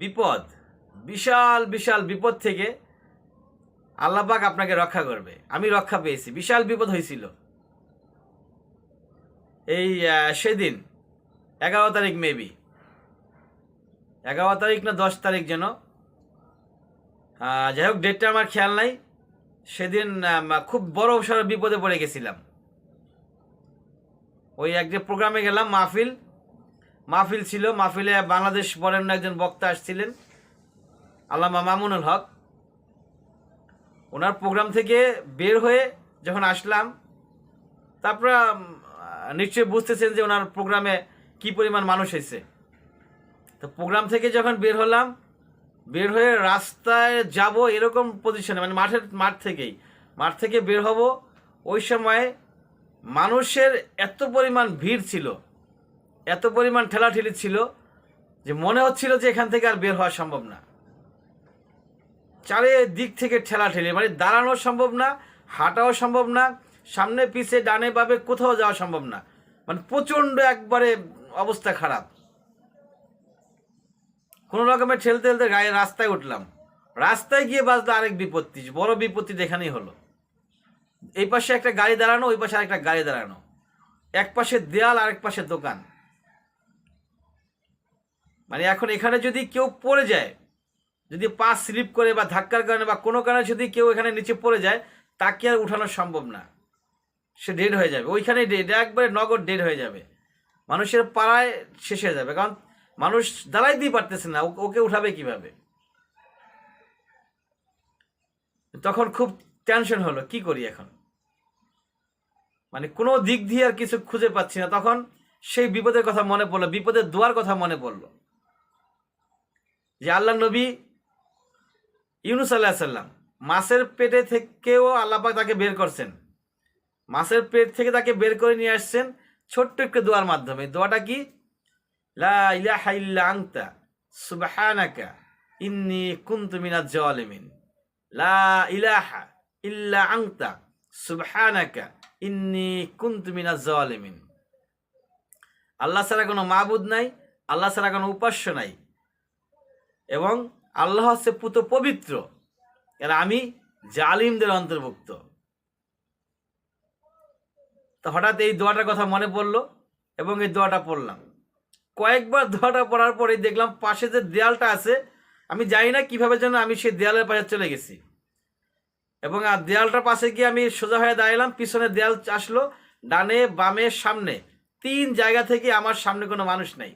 বিপদ, বিশাল বিশাল বিপদ থেকে আল্লাপাক আপনাকে রক্ষা করবে। আমি রক্ষা পেয়েছি, বিশাল বিপদ হয়েছিল। এই সেদিন, এগারো তারিখ মেবি এগারো তারিখ না দশ তারিখ যেন যাই হোক ডেটটা আমার খেয়াল নাই। সেদিন খুব বড় সড় বিপদে পড়ে গেছিলাম। ওই এক যে প্রোগ্রামে গেলাম, মাহফিল মাহফিল ছিল। মাহফিলে বাংলাদেশ বরেণ্য একজন বক্তা আসছিলেন, আল্লামা মামুনুল হক। ওনার প্রোগ্রাম থেকে বের হয়ে যখন আসলাম, তারপর নিশ্চয়ই বুঝতেছেন যে ওনার প্রোগ্রামে কি পরিমাণ মানুষ হয়েছে। তো প্রোগ্রাম থেকে যখন বের হলাম, বের হয়ে রাস্তায় যাব এরকম পজিশনে মানে মাঠের, মাঠ থেকেই। মাঠ থেকে বের হব, ওই সময় মানুষের এত পরিমাণ ভিড় ছিল। এত পরিমাণ ঠেলাঠেলি ছিল যে মনে হচ্ছিল যে এখান থেকে আর বের হওয়া সম্ভব না। চারিদিক থেকে ঠেলাঠেলি মানে দাঁড়ানো সম্ভব না, হাঁটাও সম্ভব না, সামনে, পিছে, ডানে পাবে কোথাও যাওয়া সম্ভব না। মানে প্রচণ্ড একবারে অবস্থা খারাপ। কোনো রকমে ঠেলতে ঠেলতে গায়ে রাস্তায় উঠলাম। রাস্তায় গিয়ে বাজলো আরেক বিপত্তি, বড় বিপত্তি দেখানেই হলো। এই পাশে একটা গাড়ি দাঁড়ানো, ওই পাশে আরেকটা গাড়ি দাঁড়ানো। এক পাশে দেয়াল, আরেক পাশে দোকান। মানে এখন এখানে যদি কেউ পড়ে যায়, যদি পা স্লিপ করে বা ধাক্কার কারণে বা কোনো কারণে যদি কেউ এখানে নিচে পড়ে যায়, তাকে আর উঠানো সম্ভব না। সে ডেড হয়ে যাবে। ওইখানে ডেড একবারে নগদ ডেড হয়ে যাবে। মানুষের পাড়ায় শেষ হয়ে যাবে। কারণ মানুষ দাঁড়াইতেই পারতেছে না ওকে উঠাবে কীভাবে? তখন খুব টেনশন হলো, কি করি এখন? মানে কোনো দিক দিয়ে আর কিছু খুঁজে পাচ্ছি না। তখন সেই বিপদের কথা মনে পড়ল, বিপদের দোয়ার কথা মনে পড়ল। যে আল্লাহ নবী ইউনুস আল্লাহ সাল্লাম মাছের পেটে থেকেও আল্লাপাক তাকে বের করছেন। মাছের পেট থেকে তাকে বের করে নিয়ে আসছেন ছোট্ট একটু দোয়ার মাধ্যমে। দোয়াটা কি? লা ইলাহা ইল্লা আনতা, সুবহানাকা, ইন্নী কুনতু মিনাজ জালিমিন। লা ইলাহা ইল্লা আনতা, সুবহানাকা, ইন্নী কুনতু মিনাজ জালিমিন। আল্লাহ ছাড়া কোনো মাবুদ নাই, আল্লাহ ছাড়া কোনো উপাস্য নাই। এবং আল্লাহ হচ্ছে পুত পবিত্র। এর আমি জালিমদের অন্তর্ভুক্ত। তো হঠাৎ এই দোয়াটার কথা মনে পড়ল এবং এই দোয়াটা পড়লাম। কয়েকবার দোয়াটা পড়ার পরেই দেখলাম পাশে যে দেয়ালটা আছে, আমি জানি না কীভাবে যেন আমি সেই দেয়ালের পাশে চলে গেছি। এবং আর দেয়ালটার পাশে গিয়ে আমি সোজা হয়ে দাঁড়ালাম পিছনে দেয়াল আসলো, ডানে, বামে, সামনে, তিন জায়গা থেকে আমার সামনে কোনো মানুষ নাই।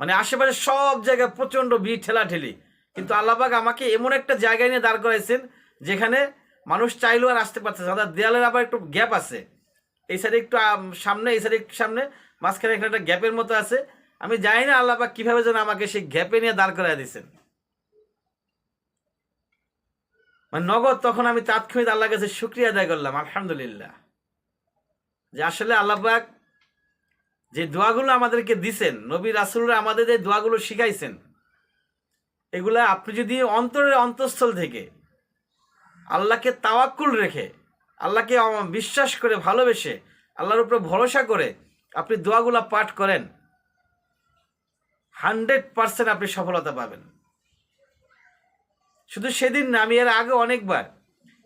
মানে আশেপাশে সব জায়গায় প্রচণ্ড ভিড়, ঠেলাঠেলি। কিন্তু আল্লাহবাগ আমাকে এমন একটা জায়গায় নিয়ে দাঁড় করাইছেন, যেখানে মানুষ চাইলেও আর আসতে পারছে না। দেয়ালের আবার একটু গ্যাপ আছে। এই সাইডে একটু সামনে, এই সাইডে একটু সামনে, মাঝখানে এখানে একটা গ্যাপের মতো আছে। আমি জানি না আল্লাহবাক কীভাবে যেন আমাকে সেই গ্যাপে নিয়ে দাঁড় করাই দিয়েছেন। মানে নগদ তখন আমি তাৎক্ষণিক আল্লাহর কাছে শুক্রিয়া আদায় করলাম, আলহামদুলিল্লাহ। যে আসলে আল্লাহবাক যে দোয়াগুলো আমাদেরকে দিছেন, নবী রাসুলরা আমাদের যে দোয়াগুলো শিখাইছেন, এগুলা আপনি যদি অন্তরের অন্তঃস্থল থেকে আল্লাহকে তাওয়াক্কুল রেখে, আল্লাহকে বিশ্বাস করে, ভালোবেসে, আল্লাহর উপরে ভরসা করে আপনি দোয়াগুলা পাঠ করেন, হান্ড্রেড পার্সেন্ট আপনি সফলতা পাবেন। শুধু সেদিন না, আমি এর আগে অনেকবার,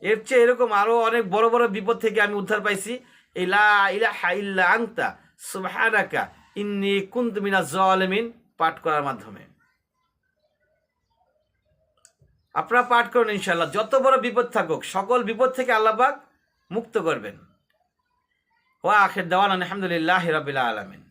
এর চেয়ে এরকম আরও অনেক বড় বড় বিপদ থেকে আমি উদ্ধার পাইছি। এই লা ইলাহা ইল্লা আনতা সুবহানাকা, ইন্নি কুনতু মিনাজ জালিমিন, পাঠ করার মাধ্যমে। আপনারা পাঠ করুন ইনশাল্লাহ যত বড় বিপদ থাকুক, সকল বিপদ থেকে আল্লাহবাক মুক্ত করবেন। ও আখের দেওয়ান আলহামদুলিল্লাহ হিরাবিল্লা আলামিন।